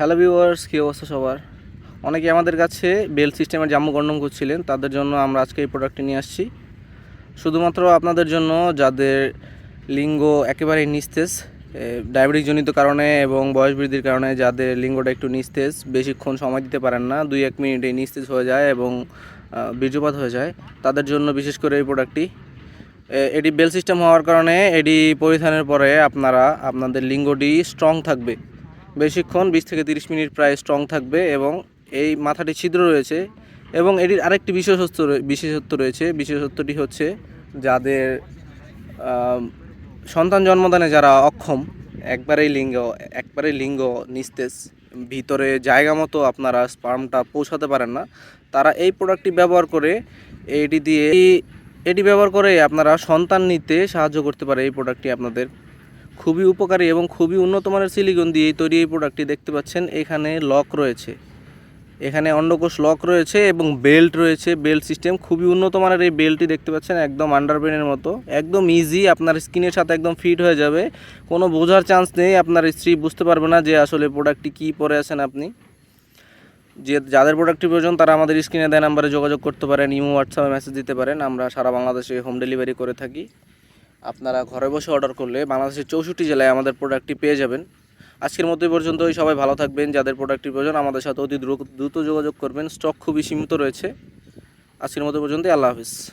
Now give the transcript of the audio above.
Hello viewers কী অবস্থা সবার? অনেকে আমাদের কাছে বেল সিস্টেমের জাম্মু গন্ডম করছিলেন, তাদের জন্য আমরা আজকে এই প্রোডাক্টটি নিয়ে আসছি। শুধুমাত্র আপনাদের জন্য যাদের লিঙ্গ একেবারে নিস্তেজ ডায়াবেটিক জনিত কারণে এবং বয়স বৃদ্ধির কারণে যাদের লিঙ্গটা একটু নিস্তেজ, বেশিক্ষণ সময় দিতে পারেন না, দুই এক মিনিটে নিস্তেজ হয়ে যায় এবং বীর্যপাত হয়ে যায়, তাদের জন্য বিশেষ করে এই প্রোডাক্টটি এটি বেল সিস্টেম হওয়ার কারণে এটি পরিধানের পরে আপনারা, আপনাদের লিঙ্গটি স্ট্রং থাকবে। বেশিক্ষণ বিশ থেকে তিরিশ মিনিট প্রায় স্ট্রং থাকবে এবং এই মাথাটি ছিদ্র রয়েছে এবং এটির আরেকটি বিশেষত্ব বিশেষত্ব রয়েছে। বিশেষত্বটি হচ্ছে যাদের সন্তান জন্মদানে যারা অক্ষম, একবারেই লিঙ্গ একবারেই লিঙ্গ নিস্তেজ, ভিতরে জায়গা মতো আপনারা স্পার্মটা পৌঁছাতে পারেন না, তারা এই প্রোডাক্টটি ব্যবহার করে এটি দিয়ে, এটি ব্যবহার করে আপনারা সন্তান নিতে সাহায্য করতে পারে এই প্রোডাক্টটি আপনাদের। খুবই উপকারী এবং খুবই উন্নত মানের সিলিকন দিয়ে তৈরি এই প্রোডাক্টটি দেখতে পাচ্ছেন। এখানে লক রয়েছে। এখানে অন্ডকোষ লক রয়েছে এবং বেল্ট রয়েছে। বেল্ট সিস্টেম খুবই উন্নত মানের এই বেল্টটি দেখতে পাচ্ছেন, একদম আন্ডারবেনের মতো। একদম ইজি আপনার স্কিনের সাথে একদম ফিট হয়ে যাবে। কোনো বোঝার চান্স নেই, আপনার স্ত্রী বুঝতে পারবে না যে আসলে প্রোডাক্টটি কী পরে আছেন আপনি। যে যাদের প্রোডাক্টটি প্রয়োজন, তারা আমাদের স্ক্রিনে দেয় নাম্বারে যোগাযোগ করতে পারেন, ইমো হোয়াটসঅ্যাপে মেসেজ দিতে পারেন। আমরা সারা বাংলাদেশে হোম ডেলিভারি করে থাকি। আপনারা ঘরে বসে অর্ডার করলে বাংলাদেশের চৌষট্টি জেলায় আমাদের প্রোডাক্টটি পেয়ে যাবেন। আজকের মধ্যে পর্যন্ত পর্যন্তই, সবাই ভালো থাকবেন, যাদের প্রোডাক্টটি প্রয়োজন আমাদের সাথে অতি দ্রু- দ্রুত যোগাযোগ করবেন স্টক খুবই সীমিত রয়েছে। আজকের মতো পর্যন্তই, আল্লাহ হাফিজ।